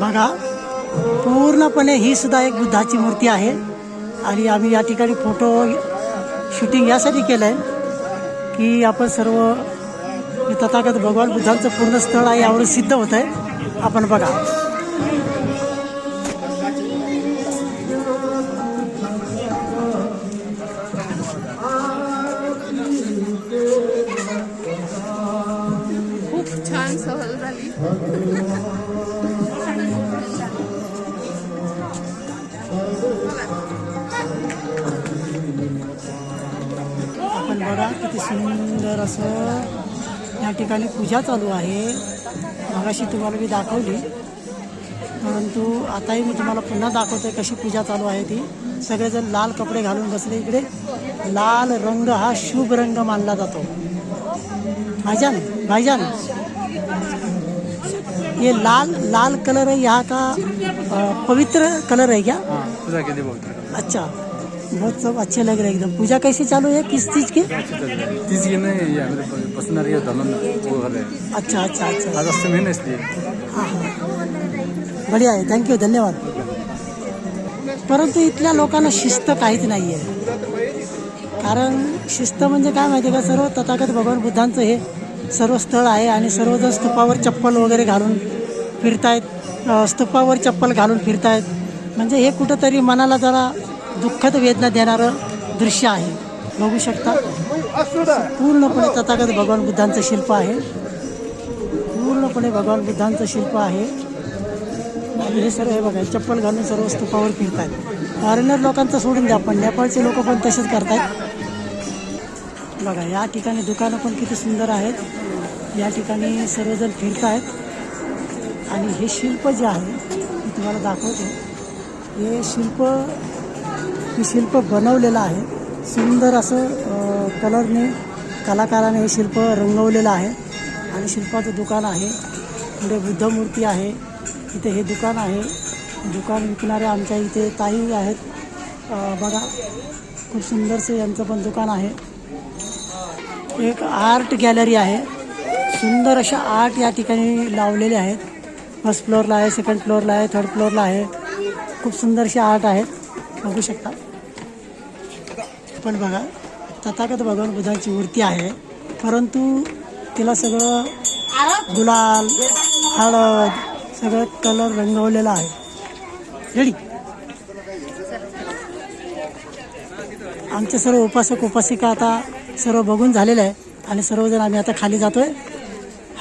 बघा पूर्णपणे ही सुद्धा एक बुद्धाची मूर्ती आहे. आणि आम्ही या ठिकाणी फोटो शूटिंग यासाठी केलं आहे की आपण सर्व तथागत भगवान बुद्धांचं पूर्ण स्थळ आहे यावर सिद्ध होत आहे आपण बघा. खूप छान सहल झाली. किती सुंदर असं या ठिकाणी पूजा चालू आहे. मगाशी तुम्हाला मी दाखवली. परंतु आताही मी तुम्हाला पुन्हा दाखवतोय कशी पूजा चालू आहे ती. सगळेजण लाल कपडे घालून बसले इकडे. लाल रंग हा शुभ रंग मानला जातो. भाईजान भाईजान. ये लाल लाल कलर है यहाँ का पवित्र कलर है क्या पूजा के लिए बहुत अच्छा. बहुत सब अच्छे लग रहे हैं एकदम। पूजा कैसी चालू है? किस चीज़ की? तीस ये नहीं ये हमारे पसंद है धर्म वो है अच्छा अच्छा अच्छा। आज अष्टमी है ना इसलिए। हां हां। बढिया आहे थँक्यू धन्यवाद। परंतु इथल्या लोकांना शिस्त काहीच नाही आहे कारण शिस्त म्हणजे काय माहिती आहे का सर्व? तथागत भगवान बुद्धांचं हे सर्व स्थळ आहे आणि सर्वजण स्तूपावर चप्पल वगैरे घालून फिरतायत स्तूपावर चप्पल घालून फिरतायत. म्हणजे हे कुठंतरी मनाला जरा दुःखद वेदना देणारं दृश्य आहे. बघू शकता. पूर्णपणे तथागत भगवान बुद्धांचं शिल्प आहे. पूर्णपणे भगवान बुद्धांचं शिल्प आहे. आणि हे सर्व हे बघा चप्पल घालून सर्व स्तूपावर फिरतात फॉरेनर लोकांचं सोडून द्या पण नेपाळचे लोक पण तसेच करतात बघा या ठिकाणी दुकानं पण किती सुंदर आहेत. या ठिकाणी सर्वजण फिरत आहेत आणि हे शिल्प जे आहे मी तुम्हाला दाखवतो हे शिल्प हे शिल्प बनवलेलं आहे. सुंदर असं कलरने कलाकाराने हे शिल्प रंगवलेलं आहे. आणि शिल्पाचं दुकान आहे. पुढे बुद्ध मूर्ती आहे. इथे हे दुकान आहे. दुकान विकणारे आमच्या इथे ताई आहेत. बघा खूप सुंदरसे यांचं पण दुकान आहे. एक आर्ट गॅलरी आहे. सुंदर अशा आर्ट या ठिकाणी लावलेले आहेत. फर्स्ट फ्लोअरला आहे सेकंड फ्लोअरला आहे थर्ड फ्लोअरला आहे. खूप सुंदरशी आर्ट आहेत. बघू शकता. पण बघा तथागत भगवान बुद्धांची मूर्ती आहे परंतु तिला सगळं गुलाल हळद सगळं कलर रंगवलेला आहे. रेडी आमचे सर्व उपासक उपासिका आता सर्व बघून झालेलं आहे आणि सर्वजण आम्ही आता खाली जातोय.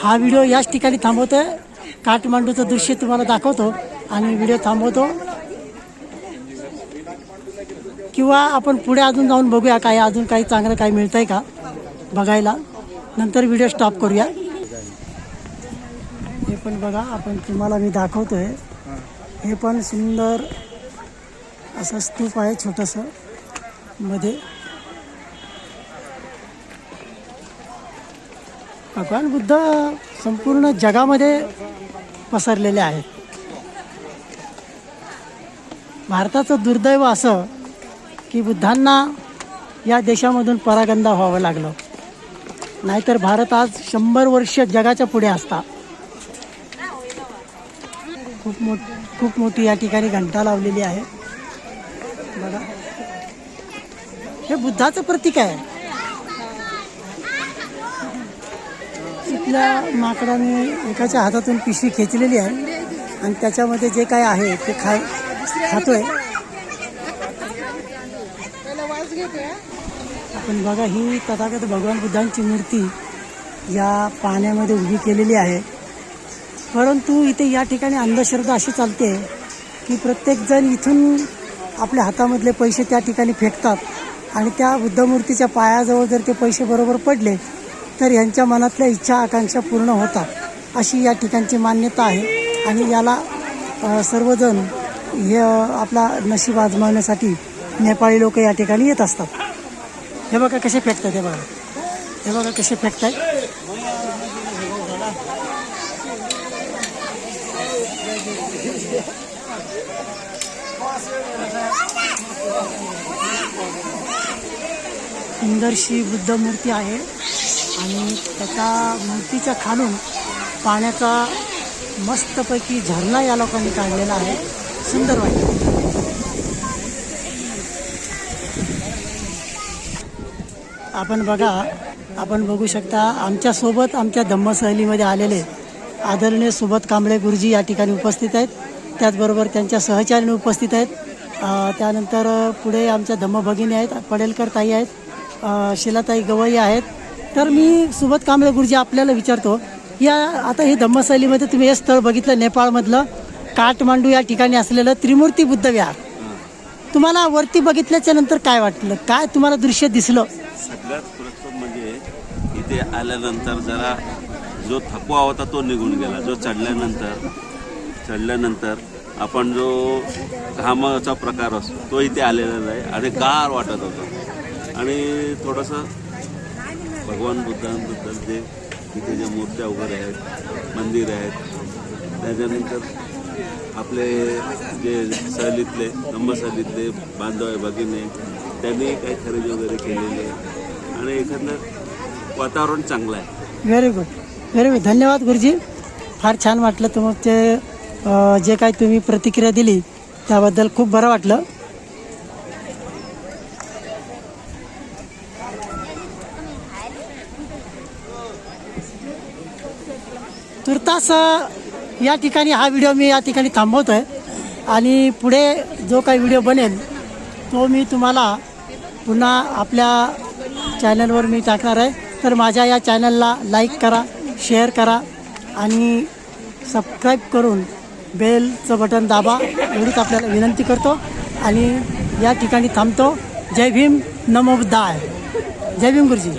हा व्हिडिओ याच ठिकाणी थांबवतोय. काठमांडूचं दृश्य तुम्हाला दाखवतो आणि व्हिडिओ थांबवतो. किंवा आपण पुढे अजून जाऊन बघूया काय अजून काही चांगलं काही मिळतंय का बघायला. नंतर व्हिडिओ स्टॉप करूया. हे पण बघा आपण तुम्हाला मी दाखवतोय. हे पण सुंदर असं स्तूप आहे छोटंसं मध्ये. भगवान बुद्ध संपूर्ण जगामध्ये पसरलेले आहेत. भारताचं दुर्दैव असं की बुद्धांना या देशामधून परागंदा व्हावं लागलं. नाहीतर भारत आज शंभर वर्ष जगाच्या पुढे असता. खूप मोठ खूप मोठी या ठिकाणी घंटा लावलेली आहे. बघा. हे बुद्धाचं प्रतीक आहे. इथल्या माकडाने एकाच्या हातातून पिशवी खेचलेली आहे. आणि त्याच्यामध्ये जे काय आहे ते खा खातोय. पण बघा ही तथागत भगवान बुद्धांची मूर्ती या पाण्यामध्ये उभी केलेली आहे. परंतु इथे या ठिकाणी अंधश्रद्धा अशी चालते की प्रत्येकजण इथून आपल्या हातामधले पैसे त्या ठिकाणी फेकतात आणि त्या बुद्धमूर्तीच्या पायाजवळ जर ते पैसे बरोबर पडले तर यांच्या मनातल्या इच्छा आकांक्षा पूर्ण होतात अशी या ठिकाणची मान्यता आहे. आणि याला सर्वजण हे आपला नशीब आजमावण्यासाठी नेपाळी लोक या ठिकाणी येत असतात. हे बघा कसे फेकतात हे बघा. हे बघा कसे फेकतात. सुंदरशी बुद्ध मूर्ती आहे आणि त्याच्या मूर्तीच्या खालून पाण्याचा मस्तपैकी झरणा या लोकांनी काढलेला आहे. सुंदर वाटतं. आपण बघा आपण बघू शकता आमच्यासोबत आमच्या धम्म सहलीमध्ये आलेले आदरणीय सुबोध कांबळे गुरुजी या ठिकाणी उपस्थित आहेत. त्याचबरोबर त्यांच्या सहचार्याने उपस्थित आहेत. त्यानंतर पुढे आमच्या धम्म भगिनी आहेत पडेलकर ताई आहेत शिलाताई गवई आहेत. तर मी सुबोध कांबळे गुरुजी आपल्याला विचारतो या आता हे धम्म सहलीमध्ये तुम्ही हे स्थळ बघितलं नेपाळमधलं काठमांडू या ठिकाणी असलेलं त्रिमूर्ती बुद्ध विहार. तुम्हाला वरती बघितल्याच्या नंतर काय वाटलं? काय तुम्हाला दृश्य दिसलं? सगळ्यात सुरक्षित म्हणजे इथे आल्यानंतर जरा जो थकवा होता तो निघून गेला जो चढल्यानंतर. चढल्यानंतर आपण जो घामाचा प्रकार असतो तो इथे आलेला नाही आणि गार वाटत होता. आणि थोडंसं भगवान बुद्धांबद्दल जे इथे ज्या मूर्त्या वगैरे आहेत मंदिर आहेत त्याच्यानंतर आपले जे सहलीतले धम्म सहलीतले बांधव आहे भगिनी त्यांनी काही खरेदी वगैरे केलेली आहे. आणि एखादं वातावरण चांगलं आहे. व्हेरी गुड व्हेरी गुड धन्यवाद गुरुजी. फार छान वाटलं तुमचे जे काही तुम्ही प्रतिक्रिया दिली त्याबद्दल खूप बरं वाटलं. तुर्तास या ठिकाणी हा व्हिडिओ मी या ठिकाणी थांबवतो आहे आणि पुढे जो काही व्हिडिओ बनेल तो मी तुम्हाला पुन्हा आपल्या चॅनलवर मी टाकणार आहे. तर माझ्या या चॅनलला लाईक करा शेअर करा आणि सबस्क्राईब करून बेलचं बटन दाबा. एवढीच आपल्याला विनंती करतो. आणि या ठिकाणी थांबतो. जय भीम नमो जय भीम गुरुजी.